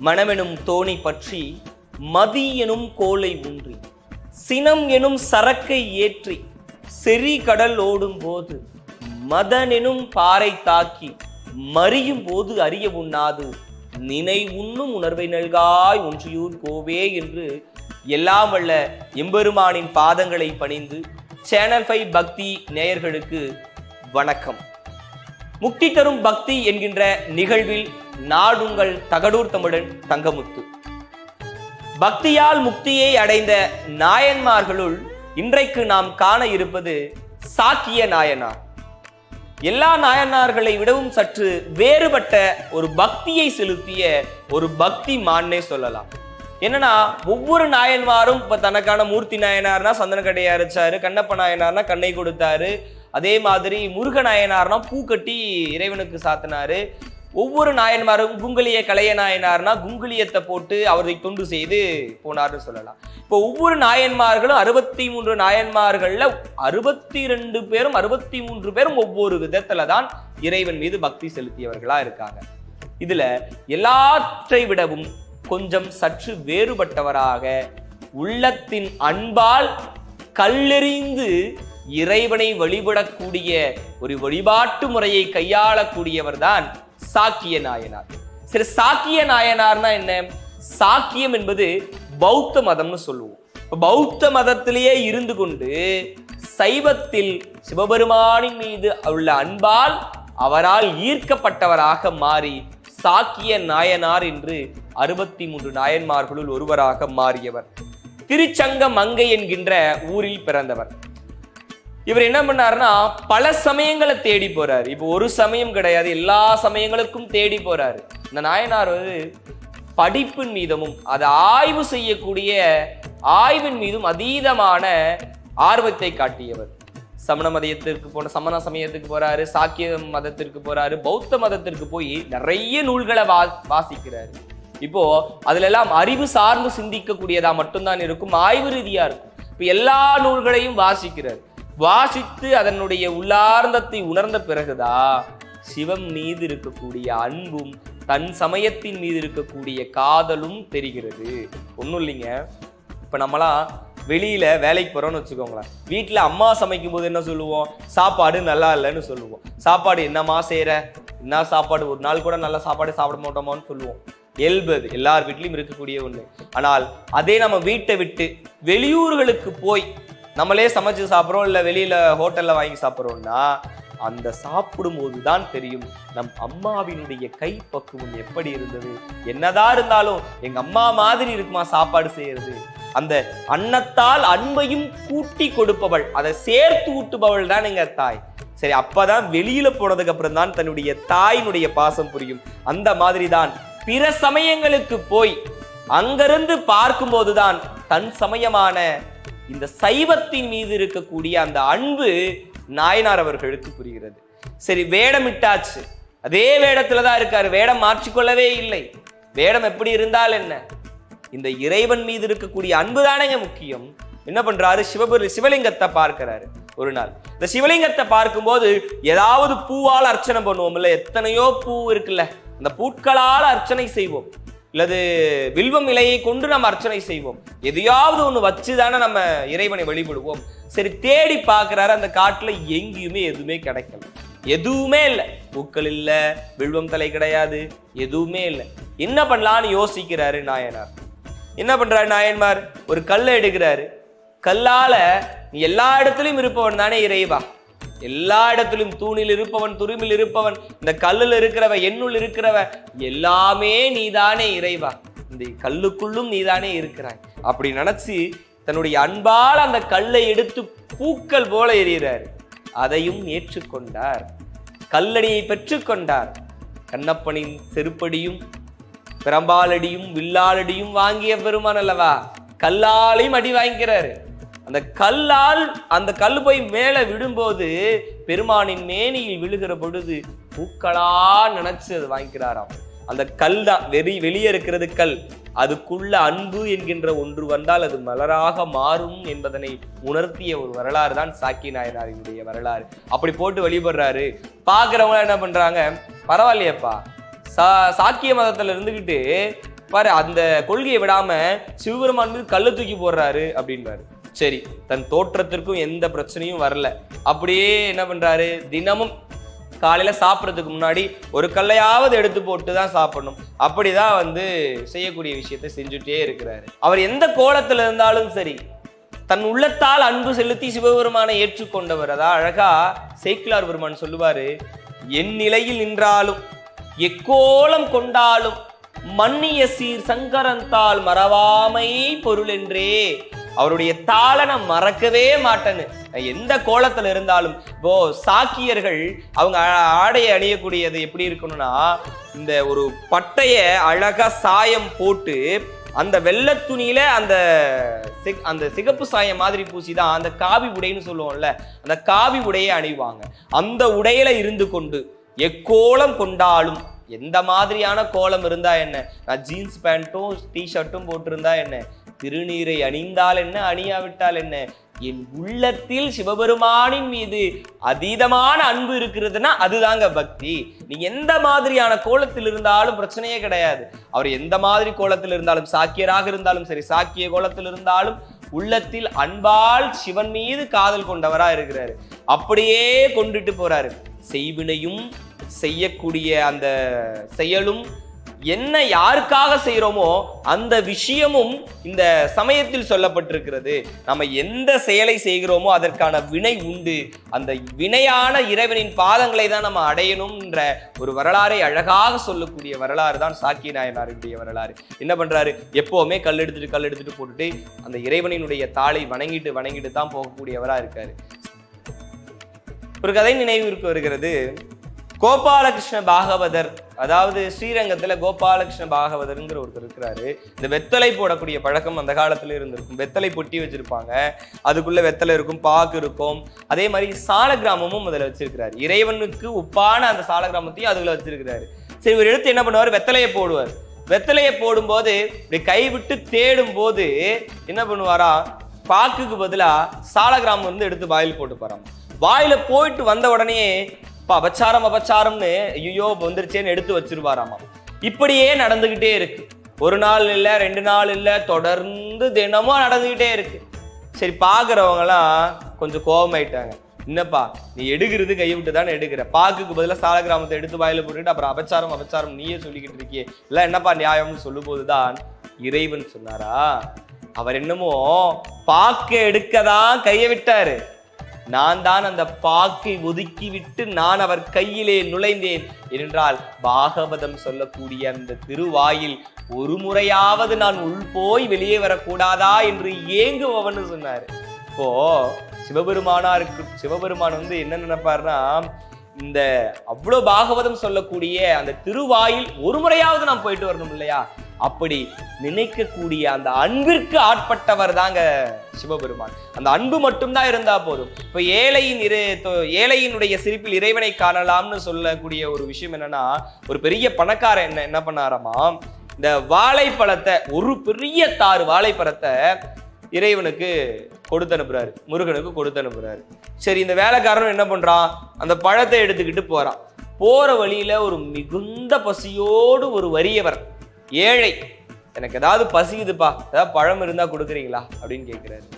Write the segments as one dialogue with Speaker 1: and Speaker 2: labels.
Speaker 1: மனமெனும் தோணி பற்றி மதி எனும் கோலை ஊன்றி சினம் எனும் சரக்கை ஏற்றி செறி கடல் ஓடும் போது மதனெனும் பாறை தாக்கி மறியும் போது அறிய உண்ணாது நினை உண்ணும் உணர்வை நல்காய் ஒன்றியூர் கோவே என்று எல்லாம் வல்ல எம்பெருமானின் பாதங்களை பணிந்து சேனல் ஃபைவ் பக்தி நேயர்களுக்கு வணக்கம். முக்தி தரும் பக்தி என்கின்ற நிகழ்வில் நாடுங்கள் தகடூர் தமிழன் தங்கமுத்து. பக்தியால் முக்தியை அடைந்த நாயன்மார்களுள் இன்றைக்கு நாம் காண இருப்பது சாக்கிய நாயனார். எல்லா நாயனார்களை விடவும் சற்று வேறுபட்ட ஒரு பக்தியை செலுத்திய ஒரு பக்தி மான்னே சொல்லலாம். என்னன்னா ஒவ்வொரு நாயன்மாரும் இப்ப தனக்கான மூர்த்தி நாயனார்னா சந்தன கடையை அரைச்சாரு கண்ணப்ப நாயனார்னா கண்ணை கொடுத்தாரு அதே மாதிரி முருக நாயனார்னா பூ கட்டி இறைவனுக்கு சாத்தினாரு. ஒவ்வொரு நாயன்மாரும் குங்குளிய கலைய நாயனார்னா குங்குளியத்தை போட்டு அவரை தொண்டு செய்து போனார்னு சொல்லலாம். இப்போ ஒவ்வொரு நாயன்மார்களும் அறுபத்தி மூன்று நாயன்மார்கள்ல அறுபத்தி ரெண்டு பேரும் அறுபத்தி மூன்று பேரும் ஒவ்வொரு விதத்துல தான் இறைவன் மீது பக்தி செலுத்தியவர்களா இருக்காங்க. இதுல எல்லாற்றை விடவும் கொஞ்சம் சற்று வேறுபட்டவராக உள்ளத்தின் அன்பால் கல்லெறிந்து இறைவனை வழிபடக்கூடிய ஒரு வழிபாட்டு முறையை கையாளக்கூடியவர் தான் சாக்கிய நாயனார். சரி சாக்கிய நாயனார்னா என்ன? சாக்கியம் என்பது பௌத்த மதம்னு சொல்லுவோம். பௌத்த மதத்திலேயே இருந்து கொண்டு சைவத்தில் சிவபெருமானின் மீது உள்ள அன்பால் அவரால் ஈர்க்கப்பட்டவராக மாறி சாக்கிய நாயனார் என்று அறுபத்தி மூன்று நாயன்மார்களுள் ஒருவராக மாறியவர். திருச்சங்க மங்கை என்கின்ற ஊரில் பிறந்தவர். இவர் என்ன பண்ணாருன்னா பல சமயங்களை தேடி போறாரு. இப்போ ஒரு சமயம் கிடையாது எல்லா சமயங்களுக்கும் தேடி போறாரு. இந்த நாயனார் வந்து படிப்பின் மீதமும் அதை ஆய்வு செய்யக்கூடிய ஆய்வின் மீதும் அதீதமான ஆர்வத்தை காட்டியவர். சமண மதத்திற்கு போன சமண சமயத்துக்கு போறாரு சாக்கிய மதத்திற்கு போறாரு பௌத்த மதத்திற்கு போய் நிறைய நூல்களை வா வாசிக்கிறாரு. இப்போ அதுல எல்லாம் அறிவு சார்ந்து சிந்திக்கக்கூடியதா மட்டும்தான் இருக்கும் ஆய்வு ரீதியா இருக்கும். இப்போ எல்லா நூல்களையும் வாசிக்கிறார். வாசித்து அதனுடைய உள்ளார்ந்தத்தை உணர்ந்த பிறகுதா? சிவம் மீது இருக்கக்கூடிய அன்பும் தன் சமயத்தின் மீது இருக்கக்கூடிய காதலும் தெரிகிறது. ஒன்றும் இல்லைங்க. இப்போ நம்மளாம் வெளியில வேலைக்கு போறோம்னு வச்சுக்கோங்களேன். வீட்டில் அம்மா சமைக்கும் போது என்ன சொல்லுவோம்? சாப்பாடு நல்லா இல்லைன்னு சொல்லுவோம். சாப்பாடு என்னம்மா செய்யற என்ன சாப்பாடு? ஒரு நாள் கூட நல்ல சாப்பாடு சாப்பிட மாட்டோமான்னு சொல்லுவோம். இயல்பு. எல்லார் வீட்லையும் இருக்கக்கூடிய ஒன்று ஆனால் அதே நம்ம வீட்டை விட்டு வெளியூர்களுக்கு போய் நம்மளே சமைச்சு சாப்பிட்றோம் இல்லை வெளியில ஹோட்டல்ல வாங்கி சாப்பிட்றோம்னா அந்த சாப்பிடும்போது தான் தெரியும் நம் அம்மாவினுடைய கை பக்குவம் எப்படி இருந்தது என்னதான் இருந்தாலும் எங்க அம்மா மாதிரி இருக்குமா சாப்பாடு செய்யறது. அந்த அன்னத்தால் அன்பையும் கூட்டி கொடுப்பவள் அதை சேர்த்து ஊட்டுபவள் தான் எங்க தாய். சரி அப்பதான் வெளியில போனதுக்கு அப்புறம் தான் தன்னுடைய தாயினுடைய பாசம் புரியும். அந்த மாதிரி தான் பிற சமயங்களுக்கு போய் அங்கிருந்து பார்க்கும்போதுதான் தன் சமயமான இந்த சைவத்தின் மீது இருக்கக்கூடிய அந்த அன்பு நாயனார் அவர்களுக்கு புரிகிறது. சரி வேடம் இட்டாச்சு. அதே வேடத்துல தான் இருக்காரு. வேடம் மாற்றிக்கொள்ளவே இல்லை. வேடம் எப்படி இருந்தால் என்ன? இந்த இறைவன் மீது இருக்கக்கூடிய அன்பு தானேங்க முக்கியம். என்ன பண்றாரு? சிவபுரி சிவலிங்கத்தை பார்க்கிறாரு. ஒரு நாள். இந்த சிவலிங்கத்தை பார்க்கும்போது ஏதாவது பூவால் அர்ச்சனை பண்ணுவோம்ல. எத்தனையோ பூ இருக்குல்ல. அந்த பூட்களால் அர்ச்சனை செய்வோம். இல்லது வில்வம் இலையை கொண்டு நம்ம அர்ச்சனை செய்வோம். எதையாவது ஒன்று வச்சு தானே நம்ம இறைவனை வழிபடுவோம். சரி தேடி பார்க்குறாரு அந்த காட்டில் எங்கேயுமே எதுவுமே கிடைக்கல. எதுவுமே இல்லை. பூக்கள் இல்லை வில்வம் தலை கிடையாது எதுவுமே இல்லை. என்ன பண்ணலான்னு யோசிக்கிறாரு நாயனார். என்ன பண்ணுறாரு நாயன்மார்? ஒரு கல்லை எடுக்கிறாரு. கல்லால் நீ எல்லா இடத்துலையும் இருப்பவன் தானே இறைவா. எல்லா இடத்திலும் தூணில் இருப்பவன் துருமில் இருப்பவன் இந்த கல்லில் இருக்கிறவ என்னுள் இருக்கிறவ எல்லாமே நீதானே இறைவா. இந்த கல்லுக்குள்ளும் நீதானே இருக்கிறாய். அப்படி நினைச்சு தன்னுடைய அன்பால் அந்த கல்லை எடுத்து பூக்கள் போல எறிகிறார். அதையும் ஏற்றுக்கொண்டார். கல்லடியை பெற்றுக்கொண்டார். கண்ணப்பனின் செருப்படியும் பிரம்பாலடியும் வில்லாலடியும் வாங்கிய பெருமான் அல்லவா? கல்லாலையும் அடி வாங்கிக்கிறாரு. அந்த கல்லால் அந்த கல் போய் மேலே விடும்போது பெருமானின் மேனியில் விழுகிற பொழுது பூக்களா நினைச்சு அது வாங்கிக்கிறாராம். அந்த கல் தான் வெறி வெளியே இருக்கிறது கல். அதுக்குள்ள அன்பு என்கின்ற ஒன்று வந்தால் அது மலராக மாறும் என்பதனை உணர்த்திய ஒரு வரலாறு தான் சாக்கி நாயனாரினுடைய வரலாறு. அப்படி போட்டு வழிபடுறாரு. பாக்குறவங்க என்ன பண்றாங்க? பரவாயில்லையப்பா. சா சாக்கிய மதத்துல இருந்துகிட்டு பாரு அந்த கொள்கையை விடாம சிவபெருமான் மீது கல்லு தூக்கி போடுறாரு அப்படின்றாரு சரி தன் தோற்றத்திற்கும் எந்த பிரச்சனையும் வரல. அப்படியே என்ன பண்றாரு? தினமும் காலையில சாப்பிட்றதுக்கு முன்னாடி ஒரு கல்லையாவது எடுத்து போட்டு தான் சாப்பிடணும். அப்படிதான் வந்து செய்யக்கூடிய விஷயத்தை செஞ்சுட்டே இருக்கிறாரு. அவர் எந்த கோலத்துல இருந்தாலும் சரி தன் உள்ளத்தால் அன்பு செலுத்தி சிவபெருமானை ஏற்றுக்கொண்டவர். அதான் அழகா சேக்கிலார் பெருமான் சொல்லுவாரு என் நிலையில் நின்றாலும் எக்கோலம் கொண்டாலும் மன்னிய சீர் சங்கரந்தால் மறவாமை பொருள் என்றே அவருடைய தாளை நான் மறக்கவே மாட்டேன்னு. எந்த கோலத்துல இருந்தாலும் இப்போ சாக்கியர்கள் அவங்க ஆடையை அணியக்கூடியது எப்படி இருக்கணும்னா இந்த ஒரு பட்டைய அழகா சாயம் போட்டு அந்த வெள்ளை துணியில அந்த சிக்- அந்த சிகப்பு சாயம் மாதிரி பூசி தான் அந்த காவி உடைன்னு சொல்லுவோம்ல அந்த காவி உடையை அணிவாங்க. அந்த உடையில இருந்து கொண்டு எக்கோலம் கொண்டாலும் எந்த மாதிரியான கோலம் இருந்தா என்ன? நான் ஜீன்ஸ் பேண்ட்டும் டிஷர்ட்டும் போட்டிருந்தா என்ன? திருநீரை அணிந்தால் என்ன? அணியாவிட்டால் என்ன? என் உள்ளத்தில் சிவபெருமானின் மீது அதீதமான அன்பு இருக்கிறதுனா அதுதாங்க பக்தி. நீ எந்த மாதிரியான கோலத்தில் இருந்தாலும் பிரச்சனையே கிடையாது. அவர் எந்த மாதிரி கோலத்தில் இருந்தாலும் சாக்கியராக இருந்தாலும் சரி சாக்கிய கோலத்தில் இருந்தாலும் உள்ளத்தில் அன்பால் சிவன் மீது காதல் கொண்டவரா இருக்கிறாரு. அப்படியே கொண்டுட்டு போறாரு. செய்வினையும் செய்யக்கூடிய அந்த செயலும் என்ன யாருக்காக செய்கிறோமோ அந்த விஷயமும் இந்த சமயத்தில் சொல்லப்பட்டிருக்கிறது. நம்ம எந்த செயலை செய்கிறோமோ அதற்கான வினை உண்டு. அந்த வினையான இறைவனின் பாதங்களை தான் நம்ம அடையணும்ன்ற ஒரு வரலாறை அழகாக சொல்லக்கூடிய வரலாறு தான் சாக்கி நாயனாருடைய வரலாறு. என்ன பண்றாரு? எப்பவுமே கல் எடுத்துட்டு கல் எடுத்துட்டு போட்டுட்டு அந்த இறைவனினுடைய தாளை வணங்கிட்டு வணங்கிட்டு தான் போகக்கூடியவரா இருக்காரு. ஒரு கதை நினைவிற்கு வருகிறது. கோபாலகிருஷ்ண பாகவதர் அதாவது ஸ்ரீரங்கத்துல கோபாலகிருஷ்ண பாகவதர்ங்கிற ஒருத்தர் இருக்கிறாரு. இந்த வெத்தலை போடக்கூடிய பழக்கம் அந்த காலத்துல இருந்திருக்கும். வெத்தலை பொட்டி வச்சிருப்பாங்க. அதுக்குள்ள வெத்தலை இருக்கும் பாக்கு இருக்கும். அதே மாதிரி சால கிராமமும் அதுல வச்சிருக்கிறாரு. இறைவனுக்கு உப்பான அந்த சால கிராமத்தையும் அதுல வச்சிருக்கிறாரு. சரி இவர் எடுத்து என்ன பண்ணுவார்? வெத்தலையை போடுவார். வெத்தலையை போடும்போது இப்படி கைவிட்டு தேடும் போது என்ன பண்ணுவாரா? பாக்குக்கு பதிலாக சால கிராமம் வந்து எடுத்து வாயில் போட்டு போறான் வாயில போயிட்டு வந்த உடனே அப்பா அபச்சாரம் அபச்சாரம்னு ஐயோ வந்துருச்சேன்னு எடுத்து வச்சிருவாராமா? இப்படியே நடந்துகிட்டே இருக்கு. ஒரு நாள் இல்ல ரெண்டு நாள் இல்ல தொடர்ந்து தினமும் நடந்துகிட்டே இருக்கு. சரி பாக்குறவங்கலாம் கொஞ்சம் கோபமாயிட்டாங்க என்னப்பா நீ எடுக்கிறது கையை விட்டு தானே எடுக்கிற? பாக்குக்கு பதிலாக சால கிராமத்தை எடுத்து வாயில போட்டுட்டு அப்புறம் அபச்சாரம் அபச்சாரம் நீயே சொல்லிக்கிட்டு இருக்கியே. இல்லை என்னப்பா நியாயம்னு சொல்லும் போதுதான் இறைவன் சொன்னாரா? அவர் என்னமோ பாக்க எடுக்கதான் கையை விட்டாரு. நான் தான் அந்த பாக்கை ஒதுக்கி விட்டு நான் அவர் கையிலே நுழைந்தேன். என்றால் பாகவதம் சொல்லக்கூடிய அந்த திருவாயில் ஒரு முறையாவது நான் உள் போய் வெளியே வரக்கூடாதா என்று ஏங்குபவன் சொன்னாரு. இப்போ சிவபெருமானா இருக்கு சிவபெருமான் வந்து என்ன நினைப்பாருன்னா இந்த அவ்வளவு பாகவதம் சொல்லக்கூடிய அந்த திருவாயில் ஒரு முறையாவது நான் போயிட்டு வரணும் இல்லையா? அப்படி நினைக்கக்கூடிய அந்த அன்பிற்கு ஆட்பட்டவர் தாங்க சிவபெருமான். அந்த அன்பு மட்டும்தான் இருந்தா போதும். இப்போ ஏழையின் இரு தொ- ஏழையினுடைய சிரிப்பில் இறைவனை காணலாம்னு சொல்லக்கூடிய ஒரு விஷயம் என்னன்னா ஒரு பெரிய பணக்காரன் என்ன என்ன பண்ணாராமா இந்த வாழைப்பழத்தை ஒரு பெரிய தாறு வாழைப்பழத்தை இறைவனுக்கு கொடுத்து அனுப்புறாரு. முருகனுக்கு கொடுத்து அனுப்புறாரு. சரி இந்த வேலைக்காரனும் என்ன பண்றான் அந்த பழத்தை எடுத்துக்கிட்டு போறான். போற வழியில ஒரு மிகுந்த பசியோடு ஒரு வறியவர் ஏழை. எனக்கு ஏதாவது பசிக்குதுப்பா. ஏதாவது பழம் இருந்தா கொடுக்குறீங்களா? அப்படின்னு கேட்கிறாரு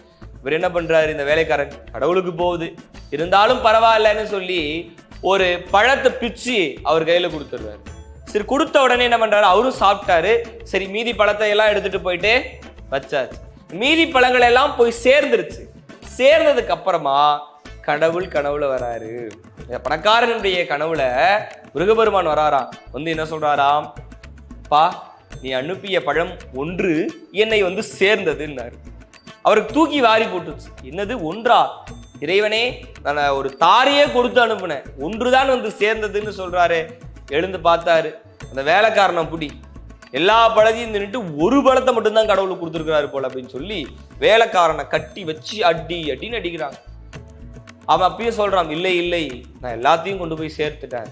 Speaker 1: இவர் என்ன பண்றாரு? இந்த வேலைக்காரன் கடவுளுக்கு போகுது. இருந்தாலும் பரவாயில்லன்னு சொல்லி ஒரு பழத்தை பிச்சு அவர் கையில கொடுத்துடுறாரு. சரி கொடுத்த உடனே என்ன பண்றாரு? அவரும் சாப்பிட்டாரு. சரி மீதி பழத்தை எல்லாம் எடுத்துட்டு போயிட்டு வச்சாச்சு. மீதி பழங்கள் எல்லாம் போய் சேர்ந்துருச்சு. சேர்ந்ததுக்கு அப்புறமா கடவுள் கனவுல வராரு. பணக்காரனுடைய கனவுல முருகபெருமான் வராராம். வந்து என்ன சொல்றாராம்? பா நீ அனுப்பிய பழம் ஒன்று என்னை வந்து சேர்ந்ததுன்னாரு. அவருக்கு தூக்கி வாரி போட்டுச்சு. என்னது ஒன்றா? இறைவனே நான் ஒரு தாரையே கொடுத்து அனுப்புனேன். ஒன்றுதான் வந்து சேர்ந்ததுன்னு சொல்றாரு. எழுந்து பார்த்தாரு. அந்த வேலைக்காரனை புடி. எல்லா பழத்தையும் தின்னுட்டு ஒரு பழத்தை மட்டும்தான் கடவுளுக்கு கொடுத்துருக்கிறாரு போல அப்படின்னு சொல்லி வேலைக்காரனை கட்டி வச்சு அடி அடின்னு அடிக்கிறாங்க அவன் அப்பயும் சொல்றான் இல்லை இல்லை நான் எல்லாத்தையும் கொண்டு போய் சேர்த்துட்டேன்.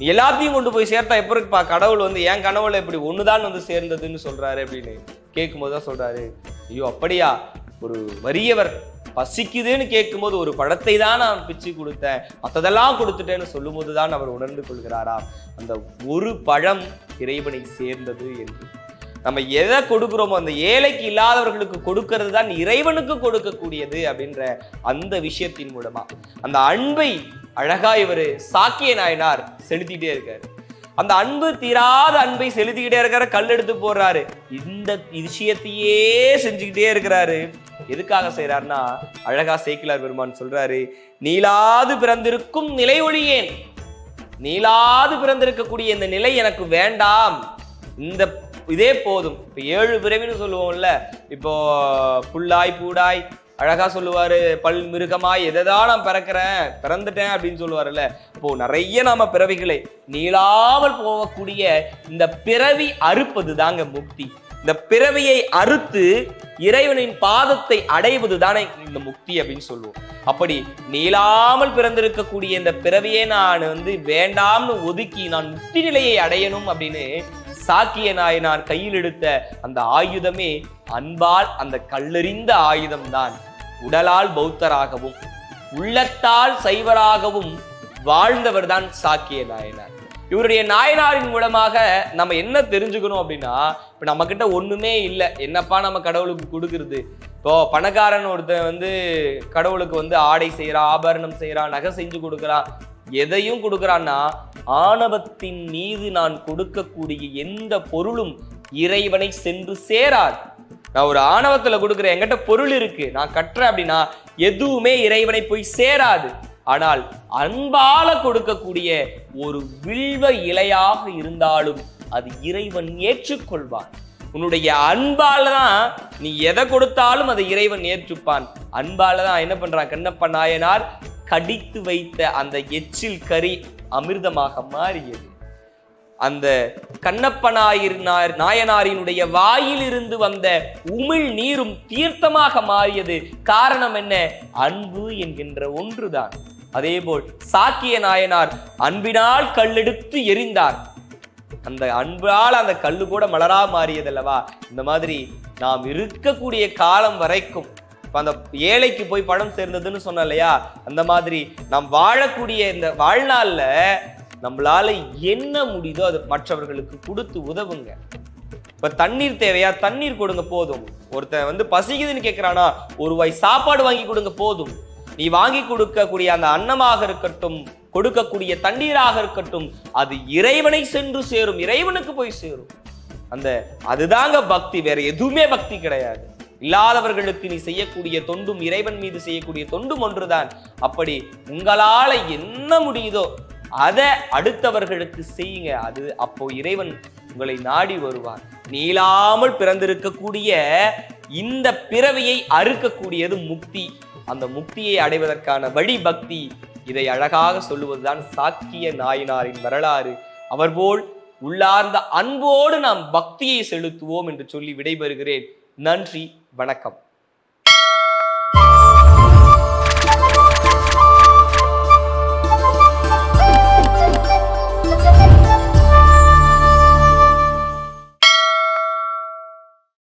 Speaker 1: எல்லாத்தையும் கொண்டு போய் சேர்த்தா எப்படி இருக்குப்பா? கடவுள் வந்து என் கனவுல இப்படி ஒண்ணுதான் வந்து சேர்ந்ததுன்னு சொல்றாரு அப்படின்னு கேட்கும்போது தான் சொல்றாரு. ஐயோ அப்படியா? ஒரு வறியவர் பசிக்குதுன்னு கேட்கும்போது ஒரு பழத்தை தான் நான் பிச்சு கொடுத்தேன். மற்றதெல்லாம் கொடுத்துட்டேன்னு சொல்லும்போது தான் அவர் உணர்ந்து கொள்கிறாராம். அந்த ஒரு பழம் இறைவனை சேர்ந்தது என்று நம்ம எதை கொடுக்குறோமோ அந்த ஏழைக்கு இல்லாதவர்களுக்கு கொடுக்கிறது தான் இறைவனுக்கு கொடுக்கக்கூடியது அப்படின்ற அந்த விஷயத்தின் மூலமா. அந்த அன்பை அழகா இவர் சாக்கிய நாயனார் செலுத்திட்டே இருக்காரு. அந்த அன்பு தீராத அன்பை செலுத்திக்கிட்டே இருக்காரு கல் எடுத்து போடுறாரு. இந்த விஷயத்தையே செஞ்சுக்கிட்டே இருக்கிறாரு. எதுக்காக செய்யறாருன்னா அழகா சேக்கிலார் பெருமான் சொல்றாரு நீலாது பிறந்திருக்கும் நிலை ஒழியேன். நீலாது பிறந்திருக்கக்கூடிய இந்த நிலை எனக்கு வேண்டாம். இந்த இதே போதும். இப்போ ஏழு பிறவின்னு சொல்லுவோம்ல இப்போ புல்லாய் பூடாய் அழகா சொல்லுவாரு பல் மிருகமாய் எதைதான் நான் பிறக்கிறேன் பிறந்துட்டேன் அப்படின்னு சொல்லுவாருல்ல இப்போ நிறைய நாம பிறவிகளை நீளாமல் போகக்கூடிய இந்த பிறவி அறுப்பது தாங்க முக்தி. இந்த பிறவியை அறுத்து இறைவனின் பாதத்தை அடைவது தானே இந்த முக்தி அப்படின்னு சொல்லுவோம். அப்படி நீளாமல் பிறந்திருக்கக்கூடிய இந்த பிறவியை நான் வந்து வேண்டாம்னு ஒதுக்கி நான் முக்தி நிலையை அடையணும் அப்படின்னு சாக்கிய நாயனார் கையில் எடுத்த அந்த ஆயுதமே அன்பால் அந்த கல்லெறிந்த ஆயுதம்தான். உடலால் பௌத்தராகவும் உள்ளத்தால் சைவராகவும் வாழ்ந்தவர் தான் சாக்கிய நாயனார் இவருடைய நாயனாரின் மூலமாக நம்ம என்ன தெரிஞ்சுக்கணும் அப்படின்னா இப்ப நம்ம கிட்ட ஒண்ணுமே இல்லை. என்னப்பா நம்ம கடவுளுக்கு கொடுக்கறது? இப்போ பணக்காரன் ஒருத்தன் வந்து கடவுளுக்கு வந்து ஆடை செய்யறான் ஆபரணம் செய்யறான் நகை செஞ்சு கொடுக்குறான் எதையும் கொடுக்குறான்னா ஆணவத்தின் மீது நான் கொடுக்கக்கூடிய எந்த பொருளும் இறைவனை சென்று சேராது. நான் ஒரு ஆணவத்துல கொடுக்குறேன் என்கிட்ட பொருள் இருக்கு. நான் கட்டுறேன் அப்படின்னா எதுவுமே இறைவனை போய் சேராது. ஆனால் அன்பால கொடுக்கக்கூடிய ஒரு வில்வ இலையாக இருந்தாலும் அது இறைவன் ஏற்றுக்கொள்வான். உன்னுடைய அன்பால தான் நீ எதை கொடுத்தாலும் அதை இறைவன் ஏற்றுப்பான். அன்பால தான் என்ன பண்றான்? கண்ணப்ப நாயனார் கடித்து வைத்த அந்த எச்சில் கறி அமிர்தமாக மாறியது. அந்த கண்ணப்பநாயர் நாயனாரினுடைய வாயிலிருந்து வந்த உமிழ் நீரும் தீர்த்தமாக மாறியது. காரணம் என்ன? அன்பு என்கின்ற ஒன்றுதான். அதேபோல் சாக்கிய நாயனார் அன்பினால் கல்லெடுத்து எரிந்தார். அந்த அன்பால் அந்த கல்லு கூட மலரா மாறியதல்லவா? இந்த மாதிரி நாம் இருக்கக்கூடிய காலம் வரைக்கும் இப்போ அந்த ஏழைக்கு போய் பணம் சேர்ந்ததுன்னு சொன்ன இல்லையா? அந்த மாதிரி நாம் வாழக்கூடிய இந்த வாழ்நாளில் நம்மளால என்ன முடியுதோ அது மற்றவர்களுக்கு கொடுத்து உதவுங்க. இப்ப தண்ணீர் தேவையா? தண்ணீர் கொடுங்க போதும். ஒருத்தன் வந்து பசிக்குதுன்னு கேட்கிறானா ஒரு வாய் சாப்பாடு வாங்கி கொடுங்க போதும். நீ வாங்கி கொடுக்கக்கூடிய அந்த அன்னமாக இருக்கட்டும் கொடுக்கக்கூடிய தண்ணீராக இருக்கட்டும் அது இறைவனை சென்று சேரும் இறைவனுக்கு போய் சேரும். அந்த அதுதாங்க பக்தி வேற எதுவுமே பக்தி கிடையாது. இல்லாதவர்களுக்கு நீ செய்யக்கூடிய தொண்டும் இறைவன் மீது செய்யக்கூடிய தொண்டும் ஒன்றுதான். அப்படி உங்களால என்ன முடியுதோ அதை அடுத்தவர்களுக்கு செய்யுங்க. அது அப்போ இறைவன் உங்களை நாடி வருவார். நீளாமல் பிறந்திருக்கக்கூடிய இந்த பிறவியை அறுக்கக்கூடியது முக்தி. அந்த முக்தியை அடைவதற்கான வழி பக்தி. இதை அழகாக சொல்லுவதுதான் சாக்கிய நாயனாரின் வரலாறு. அவர் போல் உள்ளார்ந்த அன்போடு நாம் பக்தியை செலுத்துவோம் என்று சொல்லி விடைபெறுகிறேன். நன்றி. வணக்கம்.